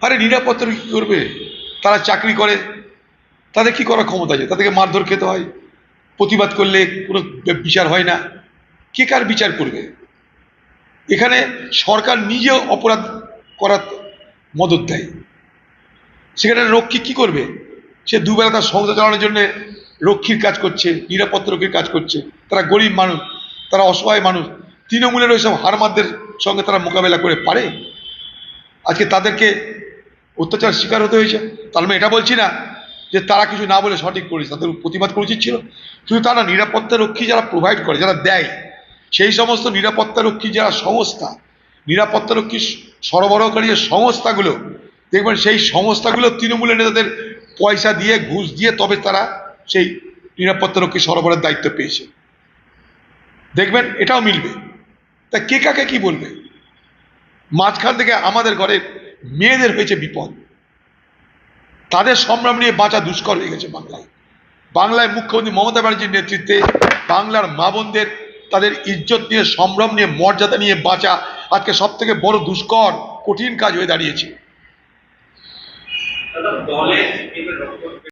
আরে নিরাপত্তা কী করবে? তারা চাকরি করে, তাদের কি করার ক্ষমতা আছে? তাদেরকে মারধর খেতে হয়, প্রতিবাদ করলে কোনো বিচার হয় না। কে কার বিচার করবে? এখানে সরকার নিজেও অপরাধ করার মদত দেয়। সেখানে রক্ষী কি করবে? সে দুবেলা তার সংসার চালানোর জন্য রক্ষীর কাজ করছে, নিরাপত্তা রক্ষীর কাজ করছে। তারা গরিব মানুষ, তারা অসহায় মানুষ। তৃণমূলের ওইসব হারমাদদের সঙ্গে তারা মোকাবেলা করে পারে? আজকে তাদেরকে অত্যাচার শিকার হতে হয়েছে। তার মানে এটা বলছি না যে তারা কিছু না বলে সঠিক করেছে তাদের প্রতিবাদ করা উচিত ছিল কিন্তু তারা নিরাপত্তা রক্ষী যারা প্রোভাইড করে, যারা দেয়, সেই সমস্ত নিরাপত্তা রক্ষী যারা সংস্থা, নিরাপত্তা রক্ষী সরবরাহকারী যে সংস্থাগুলো, দেখবেন সেই সংস্থাগুলো তৃণমূলের নেতাদের পয়সা দিয়ে, ঘুষ দিয়ে, তবে তারা সেই নিরাপত্তা রক্ষী সরবরাহের দায়িত্ব পেয়েছে। দেখবেন এটাও মিলবে। তা কে কাকে কি বলবে? মাঝখান থেকে আমাদের ঘরের মেয়েদের হয়েছে বিপদ। তাদের সম্ভ্রম নিয়ে বাঁচা দুষ্কর হয়ে গেছে বাংলায়। বাংলায় মুখ্যমন্ত্রী মমতা ব্যানার্জির নেতৃত্বে বাংলার মা বোনদের তাদের ইজ্জত নিয়ে, সম্ভ্রম নিয়ে, মর্যাদা নিয়ে বাঁচা আজকে সব থেকে বড় দুষ্কর, কঠিন কাজ হয়ে দাঁড়িয়েছে।